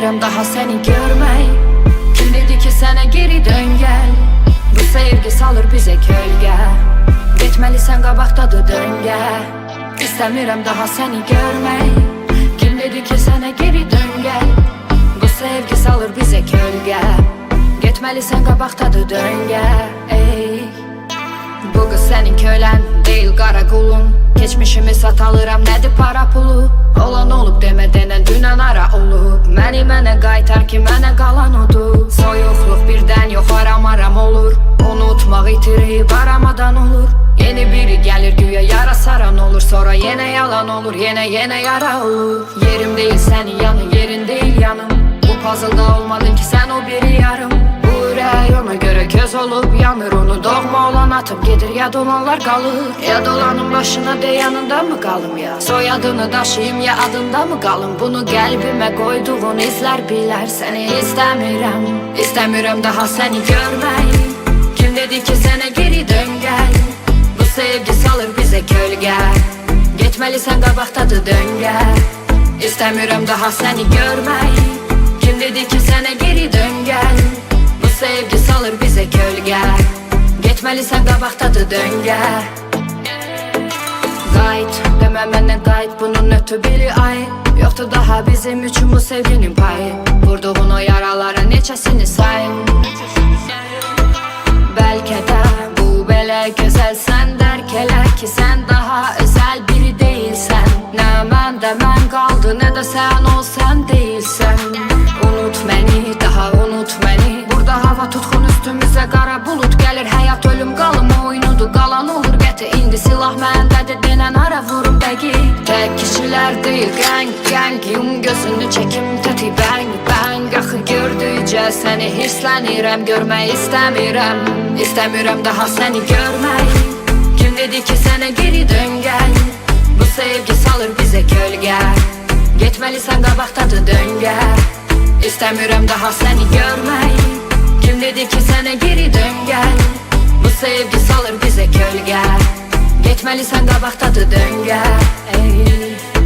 İstemiyorum daha seni görmeyi Kim dedi ki sana geri dön gel. Bu sevgi salır bize kölge Getmelisən qabaqdadır döngə İstemiyorum daha seni görmeyi Kim dedi ki sana geri dön gel. Bu sevgi salır bize kölge Getmelisən qabaqdadır döngə Ey Bu qız sənin kölən deyil qara qulun Keçmişimi satalıram nədir para pulu. Olan olub demə denən dünən ara olub Məni mənə qaytar ki mənə qalan odur. Soyuqluq birdən yox aram aram olur. Unutmaq itirib aramadan olur. Yeni biri gəlir güya yara saran olur. Sonra yenə yalan olur yenə yenə yara olur. Yerim deyil sənin yanın yerin deyil yanım. Bu puzzle'da olmadın ki sen o biri yarım ona göre köz olup yanır Onu. Doğma olan atıp gedir ya dolanlar kalır. Ya dolanın başına de yanında mı kalım ya? Soyadını daşıyım ya adında mı kalım? Bunu kalbime koyduğun izler biler. Seni istemiyorum İstemiyorum daha seni görmeyi. Kim dedi ki sana geri dön gel? Bu sevgi salır bize kölge Getmelisən qabaqdadır döngə İstemiyorum daha seni görmeyi Getmelisən qabaqdadır döngə Qayıt, demə mənə qayıt Bunun ötü biri ay. Yoxdur daha bizim üçün bu sevginin payı. Vurduğun o yaralara neçəsini sayın Bəlkə də bu belə gözəl sən dərk elə ki sən daha qəng qəng yum gözünü çəkim təti bəng bəng Axı gördükcə səni hirslənirəm görmək istəmirəm İstəmirəm daha səni görmək Kim dedi ki sənə geri dön gəl Bu sevgi salır bizə kölgə Getməlisən qabaqdadır döngə İstəmirəm daha səni görmək Kim dedi ki sənə geri dön gəl Bu sevgi salır bizə kölgə Getməlisən qabaqdadır döngə Ey